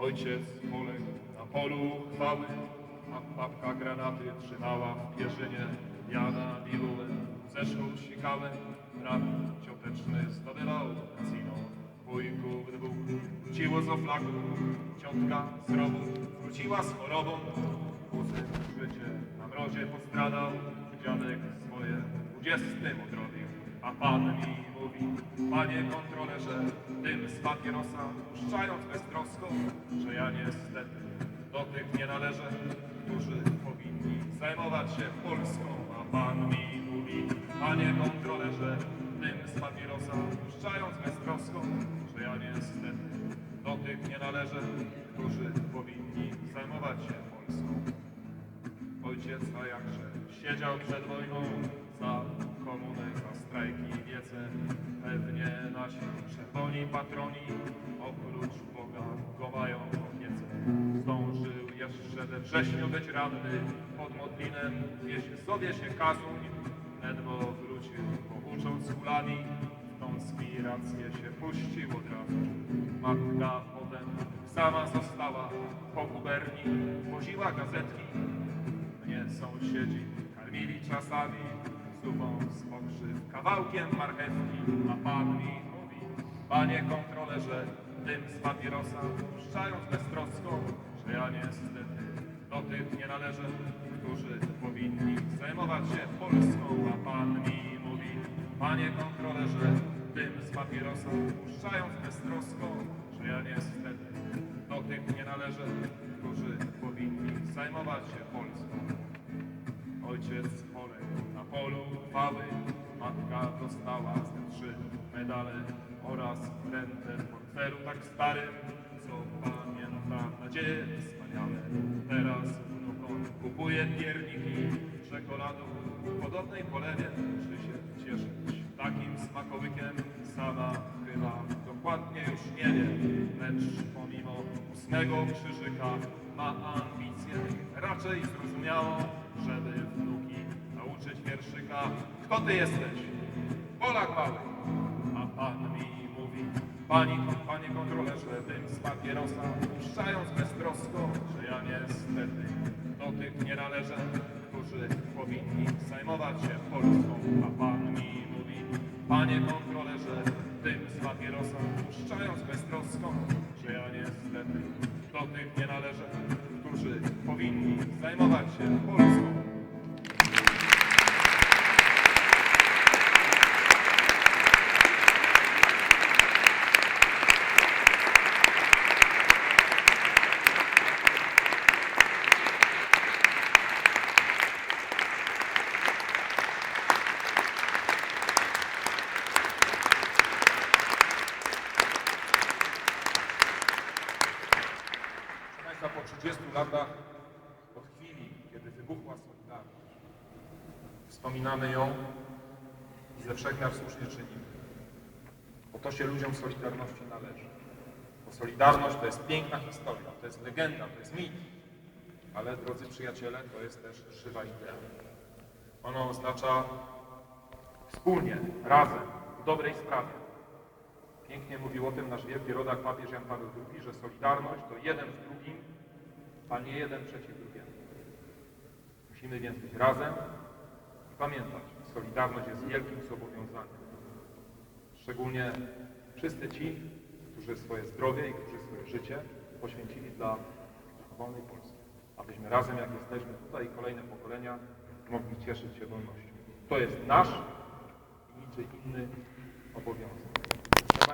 Ojciec poległ na polu chwały, a babka granaty trzymała w pierzynie. Jana bibułę zeszłą sikałę, brat cioteczny zdobywał kasino. Wujków dwóch wróciło z oflaku, ciotka z rowu wróciła z chorobą. Kuzyn życie na mrozie postradał, dziadek swoje dwudziestym odrobił. A pan mi mówi, panie kontrolerze, dym z papierosa, puszczając beztrosko, że ja niestety do tych nie należę, którzy powinni zajmować się Polską. A pan mi mówi, panie kontrolerze, dym z papierosa, puszczając beztrosko, że ja niestety do tych nie należę, którzy powinni zajmować się Polską. Ojciec, a jakże siedział przed wojną za komunę, za strajki patroni oprócz Boga w opiece. Zdążył jeszcze we wrześniu być ranny pod Modlinem, wieś sobie się kazuń, ledwo wrócił, powłócząc kulami, w tą spirację się puścił od razu. Matka potem sama została po guberni, woziła gazetki, mnie sąsiedzi karmili czasami. Zupą z pokrzyw, kawałkiem marchewki, a pan mi panie kontrolerze, dym z papierosa, puszczając beztrosko, że ja niestety do tych nie należę, którzy powinni zajmować się Polską, a pan mi mówi, panie kontrolerze, dym z papierosa, puszczając beztrosko, że ja niestety do tych nie należę, którzy powinni zajmować się Polską. Ojciec poległ na polu chwały, matka dostała trzy medale oraz rentę w portfelu tak starym, co pamięta nadzieje wspaniale. Teraz wnukom kupuje pierniki, czekoladą w podobnej polewie, czy się cieszyć takim smakołykiem sama chyba dokładnie już nie wie, lecz pomimo ósmego krzyżyka ma ambicje raczej zrozumiało, żeby wnuki nauczyć wierszyka. Kto ty jesteś? Polak mały. A pan mi mówi, pani, panie kontrolerze, dym z papierosa, puszczając beztrosko, że ja niestety do tych nie należę, którzy powinni zajmować się Polską. A pan mi mówi, panie kontrolerze, dym z papierosa, puszczając beztrosko, że ja niestety do tych nie należę, którzy powinni zajmować się Polską. 30 latach od chwili, kiedy wybuchła Solidarność, wspominamy ją i ze wszechmiar słusznie czynimy. Bo to się ludziom Solidarności należy. Bo Solidarność to jest piękna historia, to jest legenda, to jest mit. Ale, drodzy przyjaciele, to jest też żywa idea. Ono oznacza wspólnie, razem, w dobrej sprawie. Pięknie mówił o tym nasz wielki rodak papież Jan Paweł II, że solidarność to jeden z drugim, a nie jeden przeciw drugiemu. Musimy więc być razem i pamiętać, solidarność jest wielkim zobowiązaniem. Szczególnie wszyscy ci, którzy swoje zdrowie i którzy swoje życie poświęcili dla wolnej Polski. Abyśmy razem, jak jesteśmy tutaj, i kolejne pokolenia mogli cieszyć się wolnością. To jest nasz i niczy inny obowiązek.